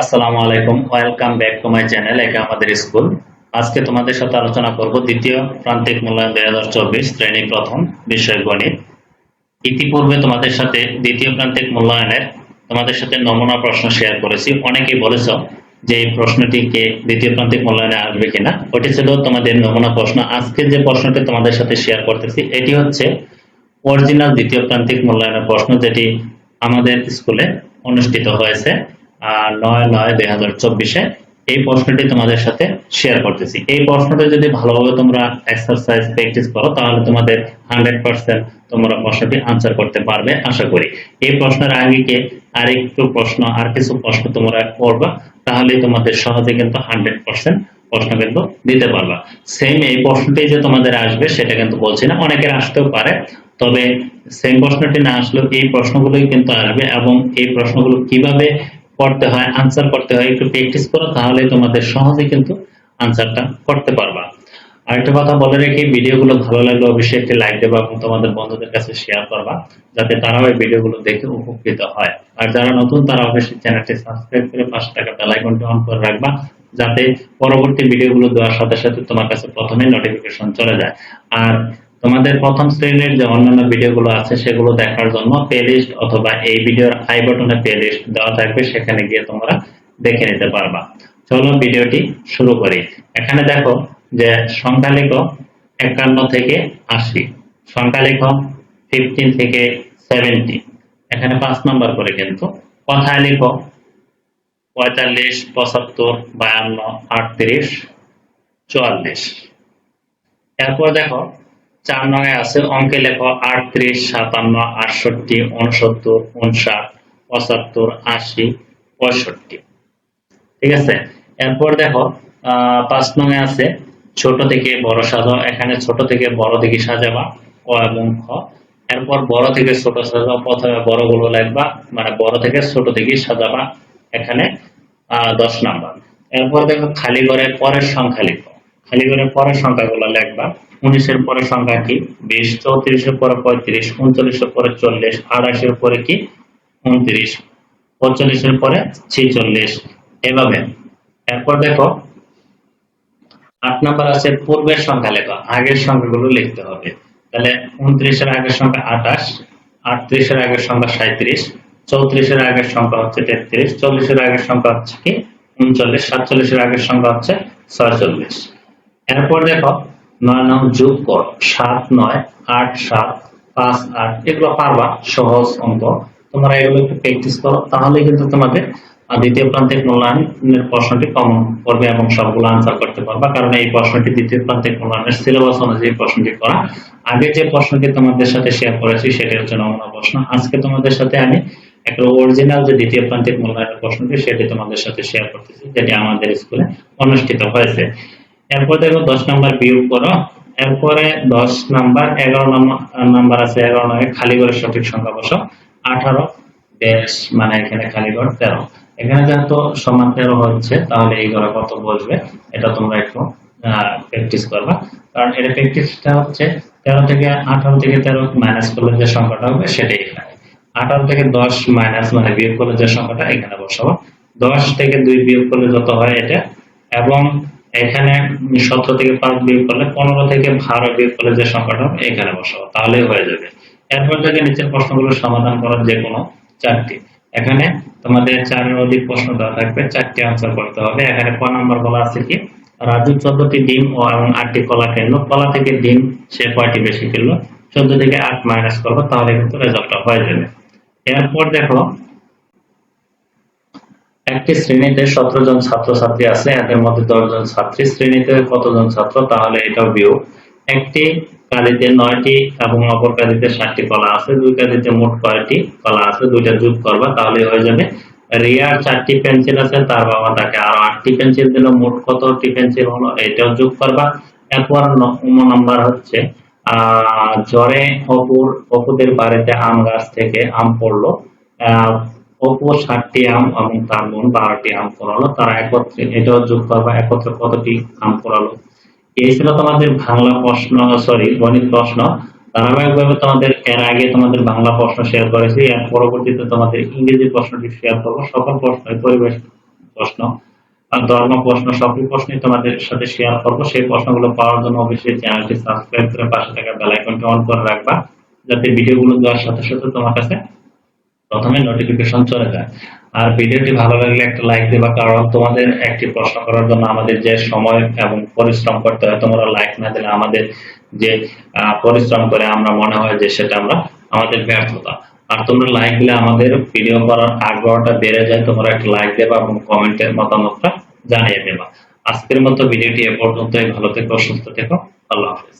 আসসালামু আলাইকুম। Welcome back to my channel একে আমাদের স্কুল। আজকে তোমাদের সাথে আলোচনা করব দ্বিতীয় প্রান্তিক মূল্যায়ন দুই হাজার চব্বিশ শ্রেণি প্রথম বিষয় গণিত। ইতিপূর্বে তোমাদের সাথে দ্বিতীয় প্রান্তিক মূল্যায়নের তোমাদের সাথে নমুনা প্রশ্ন শেয়ার করেছি। অনেকেই বলেছ যে এই প্রশ্নটিকে দ্বিতীয় প্রান্তিক মূল্যায়নে আসবে কিনা। ওটি ছিল তোমাদের নমুনা প্রশ্ন। আজকে যে প্রশ্নটি তোমাদের সাথে শেয়ার করতেছি, এটি হচ্ছে অরিজিনাল দ্বিতীয় প্রান্তিক মূল্যায়নের প্রশ্ন যেটি আমাদের স্কুলে অনুষ্ঠিত হয়েছে। নয় নয় দুই হাজার চব্বিশে এই প্রশ্নটি তোমাদের সাথে শেয়ার করতেছি। এই প্রশ্নটা যদি ভালোভাবে তোমরা এক্সারসাইজ প্র্যাকটিস করো, তাহলে তোমাদের হান্ড্রেড পার্সেন্ট তোমরা প্রশ্নটি আনসার করতে পারবে, আশা করি। এই প্রশ্নের আঙ্গিকে আর একটু প্রশ্ন, আর কিছু প্রশ্ন তোমরা করবা তাহলে তোমাদের সহজে কিন্তু হান্ড্রেড পার্সেন্ট প্রশ্ন কিন্তু দিতে পারবা। সেম এই প্রশ্নটি যে তোমাদের আসবে, সেটা কিন্তু বলছি না, অনেকের আসতেও পারে, তবে সেম প্রশ্নটি না আসলেও এই প্রশ্নগুলোই কিন্তু আসবে, এবং এই প্রশ্নগুলো কীভাবে করতে হয় আনসার করতে হয়, একটু প্র্যাকটিস করো, তাহলে তোমাদের সহজে কিন্তু আনসারটা করতে পারবা। আরেকটা কথা বলে রেখে ভিডিওগুলো ভালো লাগলে অবশ্যই একটি লাইক দেবা এবং তোমাদের বন্ধুদের কাছে শেয়ার করবা, যাতে তারাও এই ভিডিওগুলো দেখে উপকৃত হয়। আর যারা নতুন, তারা অবশ্যই চ্যানেলটি সাবস্ক্রাইব করে পাশে থাকা বেল আইকনটি অন করে রাখবা, যাতে পরবর্তী ভিডিওগুলো দেওয়ার সাথে সাথে তোমার কাছে প্রথমে নোটিফিকেশন চলে যায়। আর তোমাদের প্রথম শ্রেণির যে অন্যান্য ভিডিওগুলো আছে, সেগুলো দেখার জন্য প্লেলিস্ট অথবা এই ভিডিওর আই বাটনে প্লেলিস্ট দেওয়া থাকবে, সেখানে গিয়ে তোমরা দেখে নিতে পারবা। চলো ভিডিওটি শুরু করি। এখানে দেখো যে সংখ্যা লেখো একান্ন থেকে আশি। সংখ্যা লেখো ফিফটিন থেকে সেভেন্টি এখানে পাঁচ নাম্বার করে কিন্তু কথায় লিখো পঁয়তাল্লিশ, পঁচাত্তর, বায়ান্ন, আটত্রিশ, চুয়াল্লিশ। এরপর দেখো চার নয় আছে অঙ্কে লেখো আটত্রিশ, সাতান্ন, আটষট্টি, উনসত্তর, উনষাট, পঁচাত্তর, আশি, পঁয়ষট্টি। ঠিক আছে? এরপর দেখো পাঁচ নয় আছে, ছোট থেকে বড় সাজাও। এখানে ছোট থেকে বড় দিকে সাজাবা, ক এবং খ। এরপর বড় থেকে ছোট সাজাও। প্রথমে বড়গুলো লিখবা মানে বড় থেকে ছোট দিকে সাজাবা এখানে দশ নাম্বার। এরপর দেখো, খালি ঘরের পরের সংখ্যা লিখো। খালি ঘরের পরের সংখ্যাগুলো লিখবা। উনিশের পরের সংখ্যা কি? বিশ চৌত্রিশের পরে পঁয়ত্রিশ, উনচল্লিশের পরে চল্লিশ, আড়াইশের পরে কি? উনত্রিশ, পঁয়তাল্লিশের পরে ছেচল্লিশ। এভাবে। এরপর দেখো, আট নাম্বার আছে, পূর্বের সংখ্যা লেখো, আগের সংখ্যাগুলো লিখতে হবে। তাহলে উনত্রিশের আগের সংখ্যা আঠাশ, আটত্রিশের আগের সংখ্যা সাঁত্রিশ চৌত্রিশের আগের সংখ্যা হচ্ছে তেত্রিশ, চল্লিশের আগের সংখ্যা হচ্ছে কি? উনচল্লিশ, সাতচল্লিশের আগের সংখ্যা হচ্ছে ছয়চল্লিশ। এরপর দেখো নয় নং যোগ কর, সাত নয়, আট সাত, পাঁচ আট, এগুলো পারবা, সহজ অঙ্ক। তোমরা এগুলো একটু প্র্যাকটিস করো তাহলে কিন্তু তোমাদের দ্বিতীয় প্রান্তিক মূল্যায়নের প্রশ্নটি কমন করবে এবং সবগুলো আনসার করতে পারবা। কারণ এই প্রশ্নটি দ্বিতীয় প্রান্তিক মূল্যায়নের সিলেবাস অনুযায়ী প্রশ্নটি করা। আগে যে প্রশ্নটি তোমাদের সাথে শেয়ার করেছি সেটি হচ্ছে নমুনা প্রশ্ন। আজকে তোমাদের সাথে আমি একটা অরিজিনাল যে দ্বিতীয় প্রান্তিক মূল্যায়নের প্রশ্নটি, সেটি তোমাদের সাথে শেয়ার করতেছি, যেটি আমাদের স্কুলে অনুষ্ঠিত হয়েছে। এরপর দেখো দশ নাম্বার বিয়োগ করো। এরপরে দশ নাম্বার, এগারো নাম্বার আছে এগারো নাম্বার খালি করে সঠিক সংখ্যা বসো। আঠারো ড্যাশ মানে এখানে খালি ঘর, তেরো। এখানে যেহেতু সমান তেরো হচ্ছে, তাহলে এই ঘরে কত বসবে? এটা তোমরা একটু প্র্যাকটিস করবা। কারণ এটা প্র্যাকটিসটা হচ্ছে তেরো থেকে আঠারো থেকে তেরো মাইনাস করলে যে সংখ্যাটা হবে, সেটাই এখানে। আঠারো থেকে দশ মাইনাস মানে বিয়োগ করলে যে সংখ্যাটা এখানে বসাবো। দশ থেকে দুই বিয়োগ করলে যত হয় এটা। এবং এখানে সতেরো থেকে পাঁচ বিয়োগ করলে পনেরো থেকে বারো বিয়োগ করলে যে সংখ্যাটা এখানে বসাবো। তাহলেই হয়ে যাবে। এরপর থেকে নিচের প্রশ্নগুলো সমাধান করার যে কোনো চারটি। এখানে তোমাদের চারের অধিক প্রশ্ন দেওয়া থাকবে, চারটি আনসার করতে হবে। এখানে ক নাম্বার বলা আছে কি? রাজু চোদ্দটি ডিম ও এবং আটটি কলা কিনলো। কলা থেকে ডিম সে কয়টি বেশি কিনলো? চোদ্দ থেকে আট মাইনাস করব, তাহলে কিন্তু রেজাল্টটা হয়ে যাবে। এরপর দেখো একটি শ্রেণীতে সতেরো জন ছাত্রছাত্রী আছে, এদের মধ্যে দশ জন ছাত্রী। শ্রেণীতে কতজন ছাত্র? তাহলে এটাও বিয়োগ একটি কালিতে নয়টি এবং অপর কালিতে ষাটটি কলা আছে। দুই কালিতে মোট কয়টি কলা আছে? দুইটা যোগ করবা, তাহলে হয়ে যাবে রিয়ার চারটি পেন্সিল আছে, তার বাবা তাকে আরও আটটি পেন্সিল দিল। মোট কতটি পেন্সিল হলো? এটাও যোগ করবা। এরপর নাম্বার হচ্ছে, আহ জ্বরে অপুর, অপুদের বাড়িতে আম গাছ থেকে আম পড়ল। আহ অপু ষাটটি আম এবং তার বারোটি আম পড়ালো তারা একত্রে এটাও যোগ করবা একত্রে কতটি আম পড়ালো এই ছিল তোমাদের বাংলা প্রশ্ন সরি গণিত প্রশ্ন। ধারাবাহিকভাবে তোমাদের এর আগে তোমাদের বাংলা প্রশ্ন শেয়ার করেছি, এর পরবর্তীতে তোমাদের ইংরেজি প্রশ্নটি শেয়ার করব। সকল প্রশ্ন পরিবেশ প্রশ্ন আর ধর্ম প্রশ্ন, সকল প্রশ্নই তোমাদের সাথে শেয়ার করব। সেই প্রশ্নগুলো পাওয়ার জন্য অবশ্যই চ্যানেলটি সাবস্ক্রাইব করে পাশে থাকা বেল আইকনটি অন করে রাখবা, যাতে ভিডিওগুলো দেওয়ার সাথে সাথে তোমার কাছে প্রথমে নোটিফিকেশন চলে যায়। আর ভিডিওটি ভালো লাগলে একটা লাইক দেবা, কারণ তোমাদের একটি প্রশ্ন করার জন্য আমাদের যে সময় এবং পরিশ্রম করতে হয়, তোমরা লাইক না দিলে আমাদের যে পরিশ্রম করে আমরা মনে হয় যে সেটা আমরা, আমাদের ব্যর্থতা। আর তোমরা লাইক দিলে আমাদের ভিডিও করার আগ্রহটা বেড়ে যায়, তোমরা একটা লাইক দেবা এবং কমেন্টের মতামতটা জানিয়ে দেবা। আজকের মতো ভিডিওটি এ ভালো থেকো, সুস্থ থেকো, আল্লাহ হাফেজ।